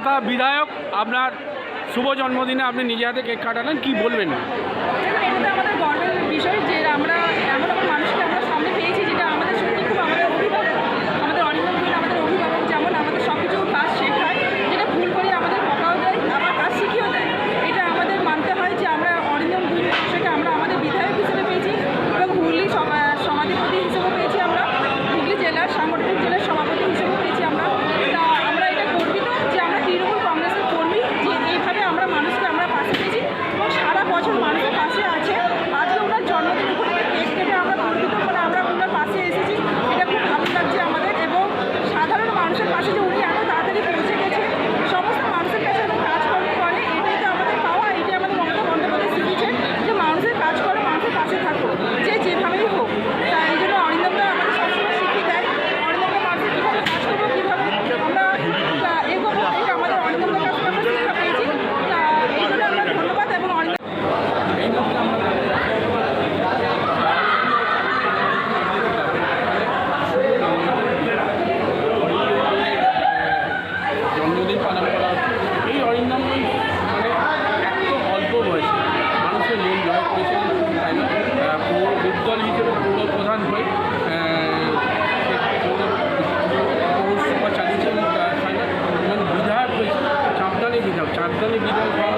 তথা বিধায়ক আপনার শুভ জন্মদিনে আপনি নিজে হাতে কেক কাটালেন কি বলবেন? বিষয় যে চারতলি বিধানসভা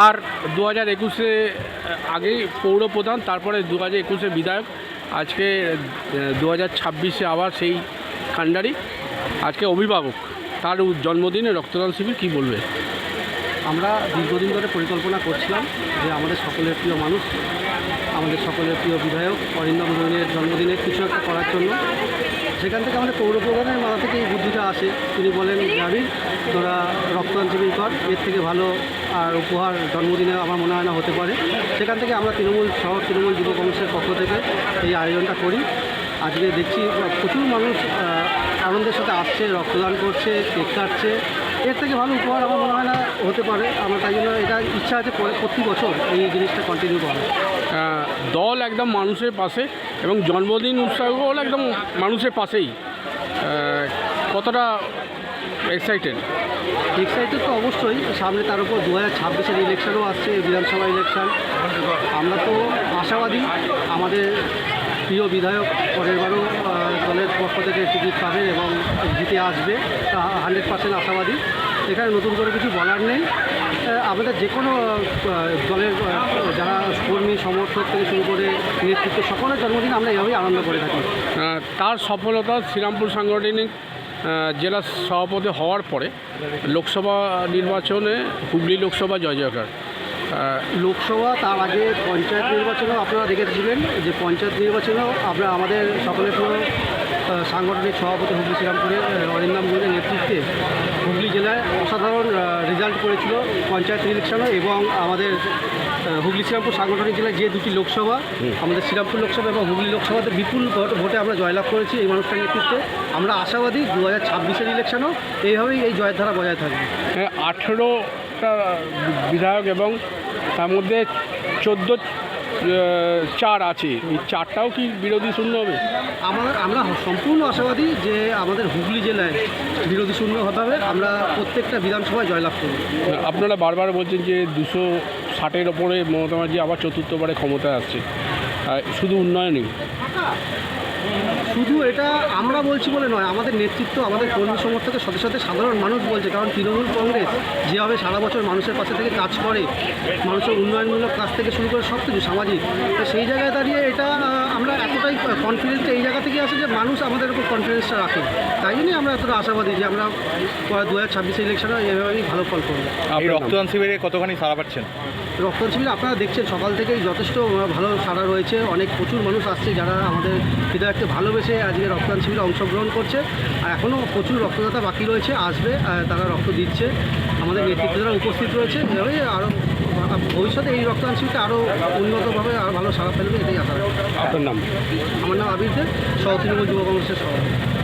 তার দু হাজার একুশে আগেই পৌর প্রধান তারপরে দু হাজার একুশে বিধায়ক। আজকে দু হাজার ছাব্বিশে আবার সেই কাণ্ডারি। আজকে অভিভাবক, তার জন্মদিনে রক্তদান শিবির, কী বলবে? আমরা দীর্ঘদিন ধরে পরিকল্পনা করছিলাম যে আমাদের সকলের প্রিয় মানুষ, আমাদের সকলের প্রিয় বিধায়ক অরিন্দম জন্মদিনে কিছু একটা করার জন্য। সেখান থেকে আমাদের পৌর প্রধানের মাথা থেকে এই বুদ্ধিটা আসে। তিনি বলেন গ্রামীণ তোরা রক্তদান কর। এর থেকে ভালো আর উপহার জন্মদিনে আমার মনে হয় না হতে পারে। সেখান থেকে আমরা তৃণমূল শহর, তৃণমূল যুব কংগ্রেসের পক্ষ থেকে এই আয়োজনটা করি। আজকে দেখছি, প্রচুর মানুষ আনন্দের সাথে আসছে, রক্তদান করছে, কেক কাটছে। এর থেকে ভালো উপহার আমার মনে হয় না হতে পারে। আমার তাই জন্য এটা ইচ্ছা আছে পরে- প্রতি বছর এই জিনিসটা কন্টিনিউ করা দল একদম মানুষের পাশে এবং জন্মদিন উৎসব হল একদম মানুষের পাশেই। কতটা এক্সাইটেড এক্সাইটেড তো অবশ্যই। সামনে তার উপর দু হাজার ছাব্বিশের ইলেকশনও আসছে বিধানসভা ইলেকশন আমরা তো আশাবাদী। আমাদের প্রিয় বিধায়ক পরের বারও দলের পক্ষ থেকে টিকিট পাবেন এবং জিতে আসবে হান্ড্রেড পার্সেন্ট আশাবাদী। এখানে নতুন করে কিছু বলার নেই। আমাদের যে কোনো দলের যারা কর্মী, সমর্থক থেকে শুরু করে নেতৃত্ব, সকলের জন্মদিন আমরা এভাবেই আনন্দ করে থাকি। তার সফলতা শ্রীরামপুর সাংগঠনিক জেলা সভাপতি হওয়ার পরে লোকসভা নির্বাচনে হুগলি লোকসভা জয় জয়কার। লোকসভা তার আগে পঞ্চায়েত নির্বাচনেও আপনারা দেখেছিলেন যে পঞ্চায়েত নির্বাচনেও আমরা আমাদের সকলের আহ, সাংগঠনিক সভাপতি হুগলি শ্রীরামপুরের আহ, অরিন্দম গুলের নেতৃত্বে হুগলি জেলায় অসাধারণ রেজাল্ট করেছিল পঞ্চায়েত ইলেকশনে এবং আমাদের হুগলি শ্রীরামপুর সাংগঠনিক জেলায় যে দুটি লোকসভা আমাদের শ্রীরামপুর লোকসভা এবং হুগলি লোকসভাতে বিপুল ভোটে আমরা জয়লাভ করেছি এই মানুষটার নেতৃত্বে। আমরা আশাবাদী দু হাজার ছাব্বিশের ইলেকশনেও এইভাবেই এই জয়ের ধারা বজায় থাকবে। আঠেরোটা বিধায়ক এবং তার মধ্যে চোদ্দ চার আছে। এই চারটাও কি বিরোধী শূন্য হবে? আমার আমরা সম্পূর্ণ আশাবাদী যে আমাদের হুগলি জেলায় বিরোধী শূন্য হবে। আমরা প্রত্যেকটা বিধানসভায় জয়লাভ করব। আপনারা বারবার বলছেন যে দুশো ষাটের ওপরে মমতা ব্যানার্জি আবার চতুর্থবারে ক্ষমতায় আসছে। শুধু উন্নয়নই। শুধু এটা আমরা বলছি বলে নয়, আমাদের নেতৃত্ব, আমাদের কর্মী সমর্থকের সাথে সাথে সাধারণ মানুষ বলছে, কারণ তৃণমূল কংগ্রেস যেভাবে সারা বছর মানুষের পাশে থেকে কাজ করে, মানুষের উন্নয়নমূলক কাজ থেকে শুরু করে সব কিছু সামাজিক, তো সেই জায়গায় দাঁড়িয়ে এটা আমরা এতটাই কনফিডেন্সটা এই জায়গা থেকে আসে যে মানুষ আমাদের উপর কনফিডেন্সটা রাখে। তাই জন্যই আমরা এতটা আশাবাদী যে আমরা দু হাজার ছাব্বিশে ইলেকশনে এভাবেই ভালো ফল করব। রক্তদান শিবিরে কতখানি সারা পাচ্ছেন? রক্তদান শিবির আপনারা দেখছেন সকাল থেকেই যথেষ্ট ভালো সাড়া রয়েছে। অনেক প্রচুর মানুষ আসছে যারা আমাদের বিধায়ককে ভালোবেসে আজকে রক্তদান শিবিরে অংশগ্রহণ করছে। আর এখনও প্রচুর রক্তদাতা বাকি রয়েছে আসবে তারা রক্ত দিচ্ছে। আমাদের নেতৃত্বরা উপস্থিত রয়েছে। এভাবেই আরও ভবিষ্যতে এই রক্তদান শিবিরটা আরও উন্নতভাবে আরও ভালো সাড়া ফেলবে এটাই আশা। আপনার নাম আমার নাম আবির দে সহ তৃণমূল যুব কংগ্রেসের সভাপতি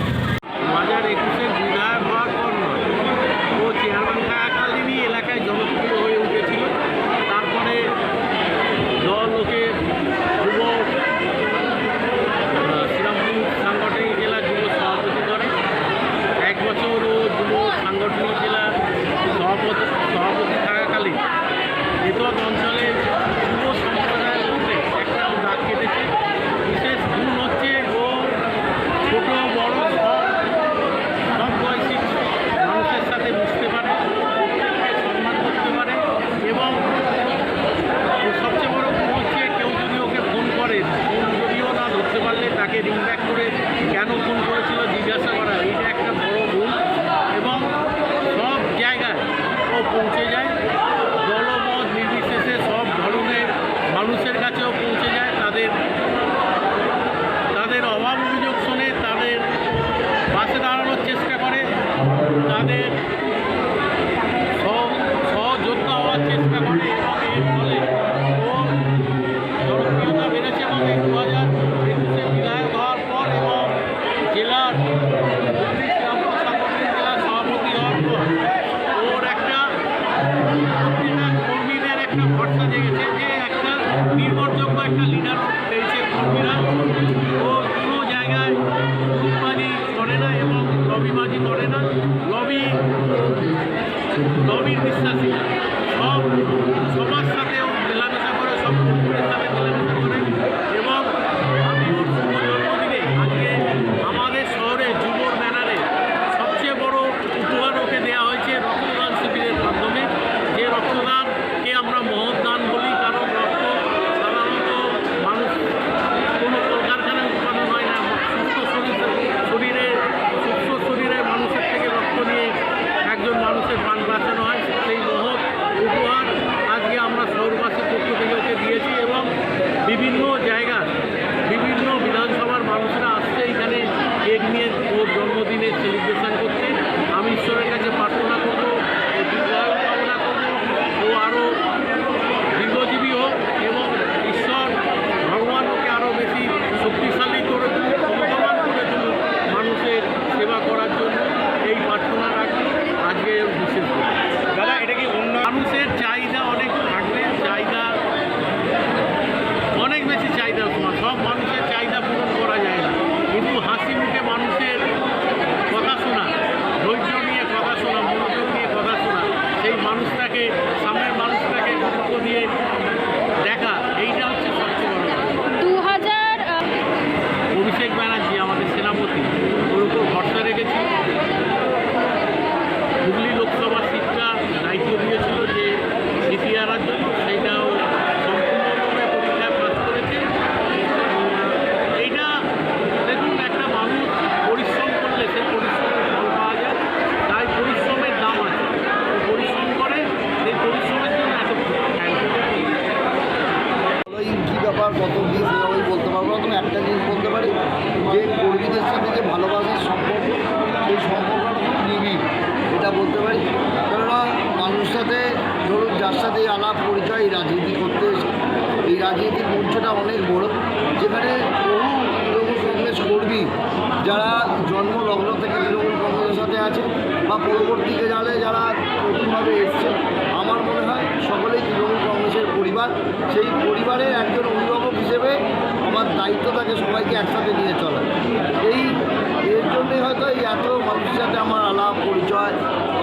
তাকে রিং ব্যাক করে সব সবার সাথে মেলামেশা করে সব কত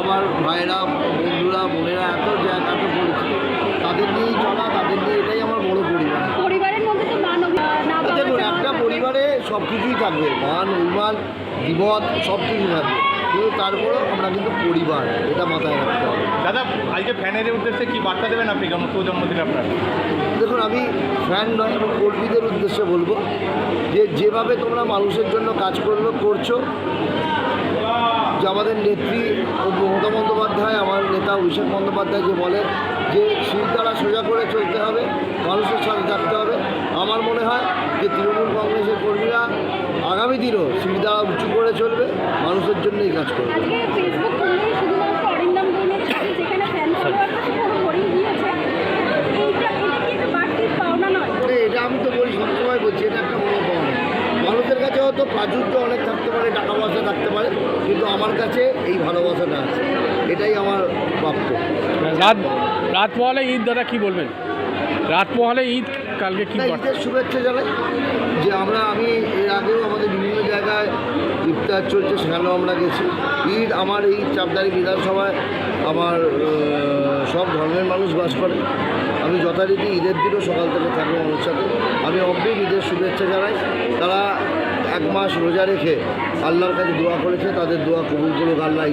আমার ভাইয়েরা বন্ধুরা বোনেরা এত জায়গা এত পরিচিত তাদের নিয়েই চলা তাদের নিয়ে এটাই আমার বড় পরিবার। পরিবারের মধ্যে তো মান অভি- না পাওয়া দেখুন একটা পরিবারে সব কিছুই থাকবে। মান অভিমান বিপদ সব কিছু থাকবে। কিন্তু তারপরেও আমরা কিন্তু পরিবার এটা মাথায় রাখতে হবে। দাদা আজকে ফ্যানের উদ্দেশ্যে কি বার্তা দেবেন আপনি জন্মদিন আপনার? দেখুন আমি ফ্যান নয় এবং কর্মীদের উদ্দেশ্যে বলব যে যেভাবে তোমরা মানুষের জন্য কাজ করল করছ যে আমাদের নেত্রী ও মমতা বন্দ্যোপাধ্যায় আমার নেতা অভিষেক বন্দ্যোপাধ্যায় যে বলে যে শিরদারা সোজা করে চলতে হবে মানুষের সাথে থাকতে হবে। আমার মনে হয় যে তৃণমূল কংগ্রেসের কর্মীরা আগামী দিনও শিরদারা উঁচু করে চলবে মানুষের জন্যই কাজ করবে। এটা মানে আমি তো বলি সবসময় বলছি এটা একটা বড় পাওনা মানুষের কাছে হয়তো প্রাচুর্য অনেক পারে টাকা পয়সা থাকতে পারে কিন্তু আমার কাছে এই ভালোবাসাটা আছে। এটাই আমার প্রাপ্য। রাত রাত ঈদ দাদা কি বলবেন? রাত পোহালে ঈদ কালকে কি ঈদের শুভেচ্ছা জানাই। যে আমরা আমি এর আগেও আমাদের বিভিন্ন জায়গায় ইফতার চলছে সেখানেও আমরা গেছি। ঈদ আমার এই চাপদারি বিধানসভায় আমার সব ধর্মের মানুষ বাস করে। আমি যথারীতি ঈদের দিনও সকাল থেকে থাকব মানুষের সাথে। আমি অগ্রিম ঈদের শুভেচ্ছা জানাই। তারা এক মাস রোজা রেখে আল্লাহর কাছে দোয়া করেছে তাদের দোয়া কবুল করুক আল্লাহ।